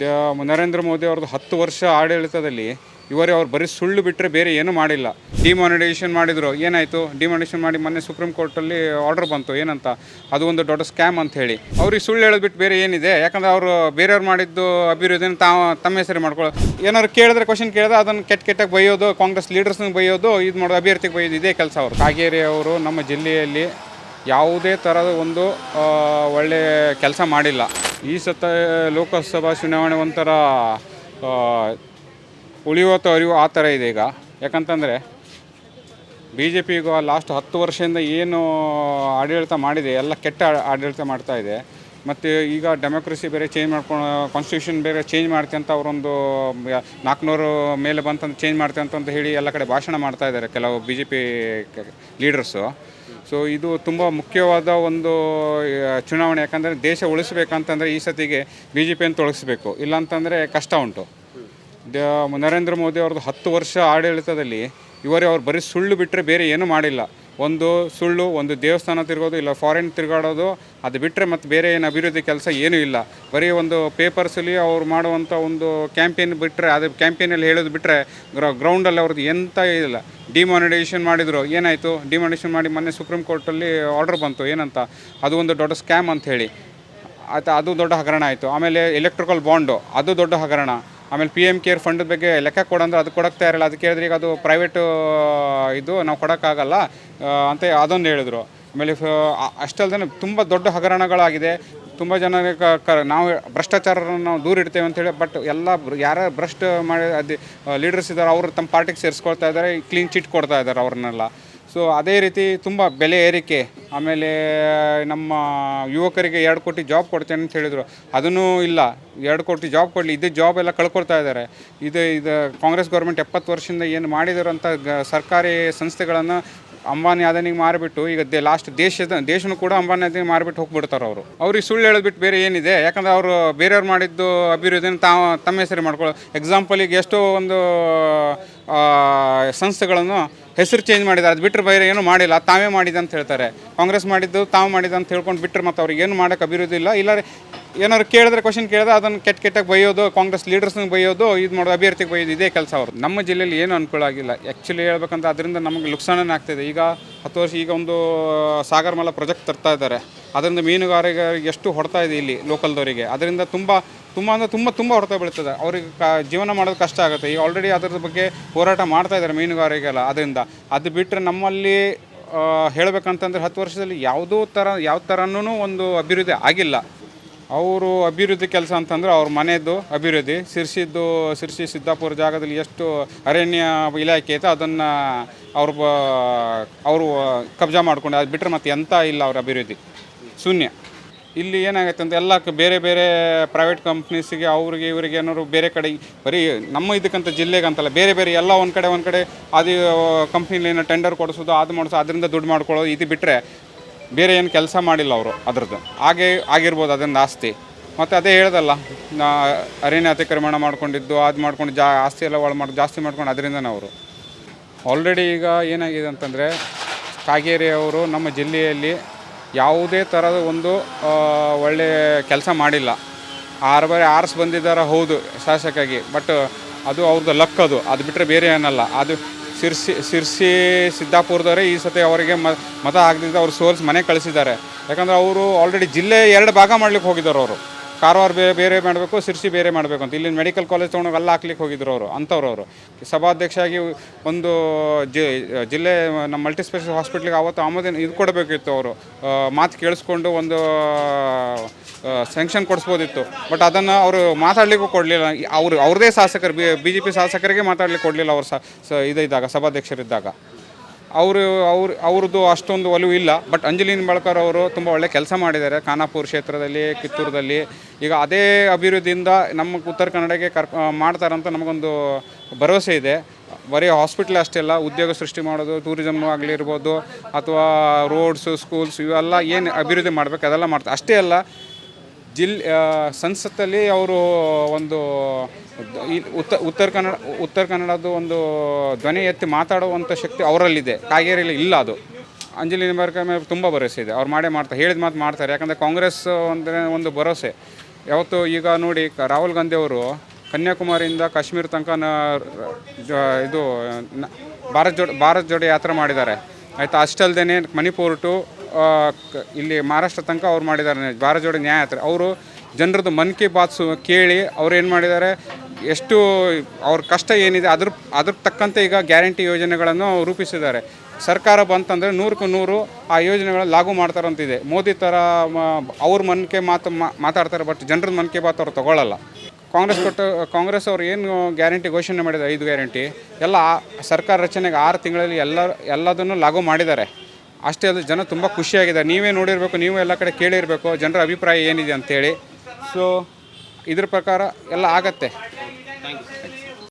The- Narendra Modi ಅವ್ರದ್ದು ಹತ್ತು ವರ್ಷ ಆಡಳಿತದಲ್ಲಿ ಇವರೇ ಅವ್ರು ಬರೀ ಸುಳ್ಳು ಬಿಟ್ಟರೆ ಬೇರೆ ಏನೂ ಮಾಡಿಲ್ಲ. ಡಿಮಾನಿಟೈಸೇಷನ್ ಮಾಡಿದ್ರು, ಏನಾಯಿತು? ಡಿಮಾನಿಟೈಸೇಷನ್ ಮಾಡಿ ಮೊನ್ನೆ ಸುಪ್ರೀಂ ಕೋರ್ಟಲ್ಲಿ ಆರ್ಡರ್ ಬಂತು, ಏನಂತ? ಅದು ಒಂದು ದೊಡ್ಡ ಸ್ಕ್ಯಾಮ್ ಅಂತ ಹೇಳಿ. ಅವ್ರಿಗೆ ಸುಳ್ಳು ಹೇಳಿದ್ಬಿಟ್ಟು ಬೇರೆ ಏನಿದೆ? ಯಾಕಂದ್ರೆ ಅವರು ಬೇರೆಯವ್ರು ಮಾಡಿದ್ದು ಅಭಿವೃದ್ಧಿನ ತಾವು ತಮ್ಮ ಹೆಸರು ಮಾಡ್ಕೊಳ್ಳೋ ಏನಾದ್ರು ಕೇಳಿದ್ರೆ ಕ್ವಶನ್ ಕೇಳಿದ್ರೆ ಅದನ್ನು ಕೆಟ್ಟ ಕೆಟ್ಟಾಗಿ ಬೈಯೋದು ಕಾಂಗ್ರೆಸ್ ಲೀಡರ್ಸ್ನ ಬೈಯೋದು ಇದು ಮಾಡೋದು, ಅಭ್ಯರ್ಥಿಗೆ ಬೈಯೋದು ಇದೇ ಕೆಲಸ ಅವರು. ಕಾಗೇರಿ ಅವರು ನಮ್ಮ ಜಿಲ್ಲೆಯಲ್ಲಿ ಯಾವುದೇ ಥರದ ಒಂದು ಒಳ್ಳೆಯ ಒಳ್ಳೆ ಕೆಲಸ ಮಾಡಿಲ್ಲ. ಈ ಸತ ಲೋಕಸಭಾ ಚುನಾವಣೆ ಒಂಥರ ಉಳಿಯೋತ ಅರಿವು ಆ ಥರ ಇದೆ ಈಗ. ಯಾಕಂತಂದರೆ ಬಿ ಜೆ ಪಿಗೂ ಲಾಸ್ಟ್ ಹತ್ತು ವರ್ಷದಿಂದ ಏನು ಆಡಳಿತ ಮಾಡಿದೆ, ಎಲ್ಲ ಕೆಟ್ಟ ಆಡಳಿತ ಮಾಡ್ತಾ ಇದೆ. ಮತ್ತು ಈಗ ಡೆಮೋಕ್ರಸಿ ಬೇರೆ ಚೇಂಜ್ ಮಾಡ್ಕೊಂಡು ಕಾನ್ಸ್ಟಿಟ್ಯೂಷನ್ ಬೇರೆ ಚೇಂಜ್ ಮಾಡ್ತೆ ಅಂತ ಅವರೊಂದು ನಾಲ್ಕುನೂರು ಮೇಲೆ ಬಂತಂತ ಚೇಂಜ್ ಮಾಡ್ತೆ ಅಂತ ಹೇಳಿ ಎಲ್ಲ ಕಡೆ ಭಾಷಣ ಮಾಡ್ತಾ ಇದ್ದಾರೆ ಕೆಲವು B J P leaders so ಇದು ತುಂಬ ಮುಖ್ಯವಾದ ಒಂದು ಚುನಾವಣೆ. ಯಾಕಂದರೆ ದೇಶ ಉಳಿಸ್ಬೇಕಂತಂದರೆ ಈ ಸತಿಗೆ ಬಿ ಜೆ ಪಿಯನ್ನು ತೊಳಗಿಸ್ಬೇಕು ಇಲ್ಲಾಂತಂದರೆ ಕಷ್ಟ ಉಂಟು. ನರೇಂದ್ರ ಮೋದಿ ಅವ್ರದ್ದು ಹತ್ತು ವರ್ಷ ಆಡಳಿತದಲ್ಲಿ ಇವರೇ ಅವ್ರು ಬರೀ ಸುಳ್ಳು ಬಿಟ್ಟರೆ ಬೇರೆ ಏನೂ ಮಾಡಿಲ್ಲ. ಒಂದು ಸುಳ್ಳು, ಒಂದು ದೇವಸ್ಥಾನ ತಿರುಗೋದು, ಇಲ್ಲ ಫಾರಿನ್ ತಿರುಗಾಡೋದು, ಅದು ಬಿಟ್ಟರೆ ಮತ್ತು ಬೇರೆ ಏನು ಅಭಿವೃದ್ಧಿ ಕೆಲಸ ಏನೂ ಇಲ್ಲ. ಬರೀ ಒಂದು ಪೇಪರ್ಸಲ್ಲಿ ಅವ್ರು ಮಾಡುವಂಥ ಒಂದು ಕ್ಯಾಂಪೇನ್ ಬಿಟ್ಟರೆ ಅದು ಕ್ಯಾಂಪೇನಲ್ಲಿ ಹೇಳೋದು ಬಿಟ್ಟರೆ ಗ್ರ ಗ್ರೌಂಡಲ್ಲಿ ಅವ್ರದ್ದು ಎಂಥ ಇಲ್ಲ. ಡಿಮಾನಿಟೈಸೇಷನ್ ಮಾಡಿದ್ರು. ಏನಾಯಿತು? ಡಿಮಾನಿಟೈಸೇಷನ್ ಮಾಡಿ ಮೊನ್ನೆ ಸುಪ್ರೀಂ ಕೋರ್ಟಲ್ಲಿ ಆರ್ಡರ್ ಬಂತು. ಏನಂತ? ಅದು ಒಂದು ದೊಡ್ಡ ಸ್ಕ್ಯಾಮ್ ಅಂತ ಹೇಳಿ. ಆಯ್ತು? ಅದು ದೊಡ್ಡ ಹಗರಣ ಆಯಿತು. ಆಮೇಲೆ ಎಲೆಕ್ಟ್ರಿಕಲ್ ಬಾಂಡು ಅದು ದೊಡ್ಡ ಹಗರಣ. ಆಮೇಲೆ ಪಿ ಎಂ ಕೇರ್ ಫಂಡ್ ಬಗ್ಗೆ ಲೆಕ್ಕ ಕೊಡಂದ್ರೆ ಅದು ಕೊಡಕ್ಕೆ ತಯಾರಿಲ್ಲ ಅದು ಕೇಳಿದ್ರೆ ಈಗ ಅದು ಪ್ರೈವೇಟು ಇದು ನಾವು ಕೊಡೋಕ್ಕಾಗಲ್ಲ. ಅಂತ ಅದೊಂದು ಹೇಳಿದ್ರು. ಆಮೇಲೆ ಅಷ್ಟಲ್ದೇ ತುಂಬ ದೊಡ್ಡ ಹಗರಣಗಳಾಗಿದೆ. ತುಂಬ ಜನ ನಾವು ಭ್ರಷ್ಟಾಚಾರವನ್ನು ನಾವು ದೂರ ಇಡ್ತೇವೆ ಅಂತೇಳಿ ಬಟ್ ಎಲ್ಲ ಯಾರು ಭ್ರಷ್ಟ ಮಾಡಿ ಅದು ಲೀಡರ್ಸ್ ಇದ್ದಾರೆ, ಅವರು ತಮ್ಮ ಪಾರ್ಟಿಗೆ ಸೇರಿಸ್ಕೊಳ್ತಾ ಇದ್ದಾರೆ ಕ್ಲೀನ್ ಚಿಟ್ ಕೊಡ್ತಾ ಇದ್ದಾರೆ ಅವ್ರನ್ನೆಲ್ಲ. ಸೊ ಅದೇ ರೀತಿ ತುಂಬ ಬೆಲೆ ಏರಿಕೆ, ಆಮೇಲೆ ನಮ್ಮ ಯುವಕರಿಗೆ ಎರಡು ಕೋಟಿ ಜಾಬ್ ಕೊಡ್ತೇನೆ ಅಂತ ಹೇಳಿದರು. ಅದನ್ನೂ ಇಲ್ಲ, ಎರಡು ಕೋಟಿ ಜಾಬ್ ಕೊಡಲಿ, ಇದು ಜಾಬ್ ಎಲ್ಲ ಕಳ್ಕೊಳ್ತಾ ಇದ್ದಾರೆ. ಇದು ಇದು ಕಾಂಗ್ರೆಸ್ ಗೌರ್ಮೆಂಟ್ ಎಪ್ಪತ್ತು ವರ್ಷದಿಂದ ಏನು ಮಾಡಿದಾರಂಥ ಗ, ಸರ್ಕಾರಿ ಸಂಸ್ಥೆಗಳನ್ನು ಅಂಬಾನಿ ಅದಾನಿಗೆ ಮಾರಿಬಿಟ್ಟು ಈಗ ದೇ ಲಾಸ್ಟ್ ದೇಶದ ದೇಶನೂ ಕೂಡ ಅಂಬಾನಿ ಅದಾನಿಗೆ ಮಾರಿಬಿಟ್ಟು ಹೋಗ್ಬಿಡ್ತಾರೆ ಅವರು. ಅವ್ರಿಗೆ ಸುಳ್ಳು ಹೇಳಿದ್ಬಿಟ್ಟು ಬೇರೆ ಏನಿದೆ? ಯಾಕಂದ್ರೆ ಅವರು ಬೇರೆಯವ್ರು ಮಾಡಿದ್ದು ಅಭಿವೃದ್ಧಿನ ತಾವು ತಮ್ಮ ಹೆಸರು ಮಾಡ್ಕೊಳ್ಳೋ ಎಕ್ಸಾಂಪಲಿಗೆ ಎಷ್ಟೋ ಒಂದು ಸಂಸ್ಥೆಗಳನ್ನು ಹೆಸರು ಚೇಂಜ್ ಮಾಡಿದ್ದಾರೆ. ಅದು ಬಿಟ್ಟರೆ ಬೇರೆ ಏನೂ ಮಾಡಿಲ್ಲ. ತಾವೇ ಮಾಡಿದೆ ಅಂತ ಹೇಳ್ತಾರೆ. ಕಾಂಗ್ರೆಸ್ ಮಾಡಿದ್ದು ತಾವು ಮಾಡಿದ್ದು ಅಂತ ಹೇಳ್ಕೊಂಡು ಬಿಟ್ಟರೆ ಮತ್ತು ಅವ್ರಿಗೆ ಏನು ಮಾಡೋಕ್ಕೆ ಅಭಿವೃದ್ಧಿ ಇಲ್ಲ. ಇಲ್ಲ ಏನಾದ್ರು ಕೇಳಿದ್ರೆ ಕ್ವಶನ್ ಕೇಳಿದ್ರೆ ಅದನ್ನು ಕೆಟ್ಟ ಕೆಟ್ಟಾಗಿ ಬೈಯೋದು ಕಾಂಗ್ರೆಸ್ ಲೀಡರ್ಸ್ನಿಗೆ ಬೈಯೋದು ಇದು ಮಾಡೋದು, ಅಭ್ಯರ್ಥಿಗೆ ಬೈಯೋದು ಇದೇ ಕೆಲಸ ಅವರು ನಮ್ಮ ಜಿಲ್ಲೆಯಲ್ಲಿ ಏನು ಅನುಕೂಲ ಆಗಿಲ್ಲ. ಆ್ಯಕ್ಚುಲಿ ಹೇಳ್ಬೇಕಂದ್ರೆ ಅದರಿಂದ ನಮಗೆ ನುಕ್ಸಾನನೇ ಆಗ್ತಿದೆ. ಈಗ ಹತ್ತು ವರ್ಷ, ಈಗ ಒಂದು ಸಾಗರಮಾಲ ಪ್ರಾಜೆಕ್ಟ್ ತರ್ತಾ ಇದ್ದಾರೆ. ಅದರಿಂದ ಮೀನುಗಾರಿಕೆ ಎಷ್ಟು ಹೊಡ್ತಾ ಇದೆ ಇಲ್ಲಿ ಲೋಕಲ್ದವರಿಗೆ ಅದರಿಂದ ತುಂಬ ತುಂಬ ಅಂದರೆ ತುಂಬ ತುಂಬ ಹೊಡೆತ ಬೀಳ್ತದೆ. ಅವ್ರಿಗೆ ಕ, ಜೀವನ ಮಾಡೋದು ಕಷ್ಟ ಆಗುತ್ತೆ. ಈಗ ಆಲ್ರೆಡಿ ಅದ್ರ ಬಗ್ಗೆ ಹೋರಾಟ ಮಾಡ್ತಾ ಇದ್ದಾರೆ ಮೀನುಗಾರಿಕೆಲ್ಲ ಅದರಿಂದ ಅದು ಬಿಟ್ಟರೆ ನಮ್ಮಲ್ಲಿ ಹೇಳ್ಬೇಕಂತಂದ್ರೆ ಹತ್ತು ವರ್ಷದಲ್ಲಿ ಯಾವುದೋ ಥರ ಯಾವ ಥರನೂ ಒಂದು ಅಭಿವೃದ್ಧಿ ಆಗಿಲ್ಲ. ಅವರು ಅಭಿವೃದ್ಧಿ ಕೆಲಸ ಅಂತಂದ್ರೆ ಅವ್ರ ಮನೆಯದ್ದು ಅಭಿವೃದ್ಧಿ ಸಿರ್ಸಿದ್ದು ಸಿರ್ಸಿ ಸಿದ್ದಾಪುರ ಜಾಗದಲ್ಲಿ ಎಷ್ಟು ಅರಣ್ಯ ಇಲಾಖೆ ಐತೆ ಅದನ್ನು ಅವ್ರ ಬ, ಅವರು ಕಬ್ಜಾ ಮಾಡ್ಕೊಂಡು, ಅದು ಬಿಟ್ಟರೆ ಮತ್ತೆ ಎಂಥ ಇಲ್ಲ ಅವ್ರ ಅಭಿವೃದ್ಧಿ. ಶೂನ್ಯ. ಇಲ್ಲಿ ಏನಾಗುತ್ತೆ ಅಂತ ಎಲ್ಲ ಬೇರೆ ಬೇರೆ ಪ್ರೈವೇಟ್ ಕಂಪ್ನೀಸಿಗೆ ಅವ್ರಿಗೆ ಇವರಿಗೆ ಏನಾದ್ರು ಬೇರೆ ಕಡೆ, ಬರೀ ನಮ್ಮ ಇದಕ್ಕಂಥ ಜಿಲ್ಲೆಗಂತಲ್ಲ, ಬೇರೆ ಬೇರೆ ಎಲ್ಲ ಒಂದು ಕಡೆ ಒಂದು ಕಡೆ, ಅದು ಕಂಪ್ನಿಲಿ ಏನೋ ಟೆಂಡರ್ ಕೊಡಿಸೋದು, ಅದು ಮಾಡಿಸೋದು ಅದರಿಂದ ದುಡ್ಡು ಮಾಡ್ಕೊಳ್ಳೋದು, ಇದು ಬಿಟ್ಟರೆ ಬೇರೆ ಏನು ಕೆಲಸ ಮಾಡಿಲ್ಲ ಅವರು ಅದ್ರದ್ದು. ಹಾಗೆ ಆಗಿರ್ಬೋದು ಅದೊಂದು ಆಸ್ತಿ. ಮತ್ತು ಅದೇ ಹೇಳ್ದಲ್ಲ, ನಾ ಅರಣ್ಯ ಅತಿಕ್ರಮಣ ಮಾಡ್ಕೊಂಡಿದ್ದು ಅದು ಮಾಡ್ಕೊಂಡು ಜಾ, ಆಸ್ತಿ ಎಲ್ಲ ಒಳ ಮಾಡಿ ಜಾಸ್ತಿ ಮಾಡ್ಕೊಂಡು ಅದರಿಂದನೇ ಅವರು. ಆಲ್ರೆಡಿ ಈಗ ಏನಾಗಿದೆ ಅಂತಂದರೆ, ಕಾಗೇರಿ ಅವರು ನಮ್ಮ ಜಿಲ್ಲೆಯಲ್ಲಿ ಯಾವುದೇ ಥರದ ಒಂದು ಒಳ್ಳೆಯ ಒಳ್ಳೆ ಕೆಲಸ ಮಾಡಿಲ್ಲ. ಆರು ಬಾರಿ ಆರ್ಸ್ ಬಂದಿದ್ದಾರೆ ಹೌದು ಶಾಸಕಾಗಿ ಬಟ್ ಅದು ಅವ್ರದ್ದು ಲಕ್ ಅದು. ಅದು ಬಿಟ್ಟರೆ ಬೇರೆ ಏನಲ್ಲ. ಅದು ಸಿರ್ಸಿ ಶಿರ್ಸಿ ಸಿದ್ದಾಪುರದವರೇ ಈ ಸತಿ ಅವರಿಗೆ ಮತ ಆಗದಿಂದ ಅವ್ರು ಸೋಲ್ಸ್ ಮನೆ ಕಳಿಸಿದ್ದಾರೆ. ಯಾಕಂದರೆ ಅವರು ಆಲ್ರೆಡಿ ಜಿಲ್ಲೆ ಎರಡು ಭಾಗ ಮಾಡ್ಲಿಕ್ಕೆ ಹೋಗಿದ್ದಾರೆ ಅವರು. ಕಾರವಾರ ಬೇರೆ ಬೇರೆ ಮಾಡಬೇಕು, ಶಿರ್ಸಿ ಬೇರೆ ಮಾಡಬೇಕು ಅಂತ. ಇಲ್ಲಿ ಮೆಡಿಕಲ್ ಕಾಲೇಜ್ ತೊಗೊಂಡೋಗಿ ಎಲ್ಲ ಹಾಕ್ಲಿಕ್ಕೆ ಹೋಗಿದ್ರು ಅವರು, ಅಂಥವ್ರು ಅವರು. ಸಭಾಧ್ಯಕ್ಷ ಆಗಿ ಒಂದು ಜಿಲ್ಲೆ ನಮ್ಮ ಮಲ್ಟಿಸ್ಪೆಷಲ್ ಹಾಸ್ಪಿಟ್ಲಿಗೆ ಆವತ್ತು ಆಮದಿನ ಇದು ಕೊಡಬೇಕಿತ್ತು ಅವರು. ಮಾತು ಕೇಳಿಸ್ಕೊಂಡು ಒಂದು ಸ್ಯಾಂಕ್ಷನ್ ಕೊಡಿಸ್ಬೋದಿತ್ತು. ಬಟ್ ಅದನ್ನು ಅವರು ಮಾತಾಡಲಿಕ್ಕೂ ಕೊಡಲಿಲ್ಲ. ಅವರು, ಅವ್ರದೇ ಶಾಸಕರು, ಬಿ ಜೆ ಪಿ ಶಾಸಕರಿಗೆ ಮಾತಾಡಲಿಕ್ಕೆ ಕೊಡಲಿಲ್ಲ ಅವ್ರು ಸ ಇದಿದ್ದಾಗ, ಸಭಾಧ್ಯಕ್ಷರಿದ್ದಾಗ. ಅವರು, ಅವ್ರ, ಅವ್ರದ್ದು ಅಷ್ಟೊಂದು ಒಲವು ಇಲ್ಲ. ಬಟ್ ಅಂಜಲಿ ನಿಂಬಾಳ್ಕರ್ ಅವರು ತುಂಬ ಒಳ್ಳೆ ಕೆಲಸ ಮಾಡಿದ್ದಾರೆ. ಖಾನಾಪುರ ಕ್ಷೇತ್ರದಲ್ಲಿ, ಕಿತ್ತೂರದಲ್ಲಿ. ಈಗ ಅದೇ ಅಭಿವೃದ್ಧಿಯಿಂದ ನಮ್ಮ ಉತ್ತರ ಕನ್ನಡಕ್ಕೆ ಕರ್ ಮಾಡ್ತಾರಂತ ನಮಗೊಂದು ಭರವಸೆ ಇದೆ. ಬರೀ ಹಾಸ್ಪಿಟ್ಲ್ ಅಷ್ಟೇ ಅಲ್ಲ, ಉದ್ಯೋಗ ಸೃಷ್ಟಿ ಮಾಡೋದು ಟೂರಿಸಮ್ ಆಗಲಿ ಇರ್ಬೋದು, ಅಥವಾ ರೋಡ್ಸು, ಸ್ಕೂಲ್ಸ್, ಇವೆಲ್ಲ ಏನು ಅಭಿವೃದ್ಧಿ ಮಾಡಬೇಕು, ಅದೆಲ್ಲ ಮಾಡ್ತಾರೆ. ಅಷ್ಟೇ ಅಲ್ಲ ಜಿಲ್ ಸಂಸತ್ತಲ್ಲಿ ಅವರು ಒಂದು ಉತ್ತ, ಉತ್ತರ ಕನ್ನಡ, ಉತ್ತರ ಕನ್ನಡದ್ದು ಒಂದು ಧ್ವನಿ ಎತ್ತಿ ಮಾತಾಡುವಂಥ ಶಕ್ತಿ ಅವರಲ್ಲಿದೆ. ಕಾಗೇರಿಯಲ್ಲಿ ಇಲ್ಲ ಅದು. ಅಂಜಲಿ ನಿಂಬಾರ್ಕರ್ ಮೇಲೆ ತುಂಬ ಭರವಸೆ ಇದೆ. ಅವ್ರು ಮಾಡೇ ಮಾಡ್ತಾರೆ, ಹೇಳಿದ ಮಾತು ಮಾಡ್ತಾರೆ. ಯಾಕಂದರೆ ಕಾಂಗ್ರೆಸ್ ಅಂದರೆ ಒಂದು ಭರವಸೆ. ಯಾವತ್ತು ಈಗ ನೋಡಿ ರಾಹುಲ್ ಗಾಂಧಿ ಅವರು ಕನ್ಯಾಕುಮಾರಿಯಿಂದ ಕಾಶ್ಮೀರ ತನಕ ಇದು ಭಾರತ್ ಜೋಡ್ ಭಾರತ್ ಜೋಡಿ ಯಾತ್ರೆ ಮಾಡಿದ್ದಾರೆ. ಆಯಿತಾ? ಅಷ್ಟಲ್ದೇ ಮಣಿಪುರ್ ಟು ಇಲ್ಲಿ ಮಹಾರಾಷ್ಟ್ರ ತನಕ ಅವ್ರು ಮಾಡಿದ್ದಾರೆ, ಭಾರತ ಜೋಡಿ ನ್ಯಾಯ ಅವರು ಜನರದ್ದು ಮನ್ ಕಿ ಬಾತ್ ಕೇಳಿ ಅವ್ರು ಏನು ಮಾಡಿದ್ದಾರೆ, ಎಷ್ಟು ಅವ್ರ ಕಷ್ಟ ಏನಿದೆ, ಅದ್ರ ಅದ್ರ ತಕ್ಕಂತೆ ಈಗ ಗ್ಯಾರಂಟಿ ಯೋಜನೆಗಳನ್ನು ರೂಪಿಸಿದ್ದಾರೆ. ಸರ್ಕಾರ ಬಂತಂದರೆ ನೂರಕ್ಕೂ ನೂರು ಆ ಯೋಜನೆಗಳನ್ನ ಲಾಗು ಮಾಡ್ತಾರಂತಿದೆ. ಮೋದಿ ಥರ ಅವ್ರ ಮನ್ ಕಿ ಮಾತು ಮಾತಾಡ್ತಾರೆ, ಬಟ್ ಜನರ ಮನ್ ಕಿ ಬಾತ್ ಅವ್ರು ತೊಗೊಳ್ಳಲ್ಲ ಕಾಂಗ್ರೆಸ್ ಕೊಟ್ಟು, ಕಾಂಗ್ರೆಸ್ ಅವ್ರು ಏನು ಗ್ಯಾರಂಟಿ ಘೋಷಣೆ ಮಾಡಿದ್ದಾರೆ, ಐದು ಗ್ಯಾರಂಟಿ, ಎಲ್ಲ ಸರ್ಕಾರ ರಚನೆಗೆ ಆರು ತಿಂಗಳಲ್ಲಿ ಎಲ್ಲ ಎಲ್ಲದನ್ನು ಲಾಗು ಮಾಡಿದ್ದಾರೆ. ಅಷ್ಟೇ ಅಲ್ಲದೆ ಜನ ತುಂಬ ಖುಷಿಯಾಗಿದ್ದಾರೆ ನೀವೇ ನೋಡಿರಬೇಕು, ನೀವು ಎಲ್ಲ ಕಡೆ ಕೇಳಿರಬೇಕು, ಜನರ ಅಭಿಪ್ರಾಯ ಏನಿದೆ ಅಂಥೇಳಿ ಸೊ ಇದ್ರ ಪ್ರಕಾರ ಎಲ್ಲ ಆಗತ್ತೆ.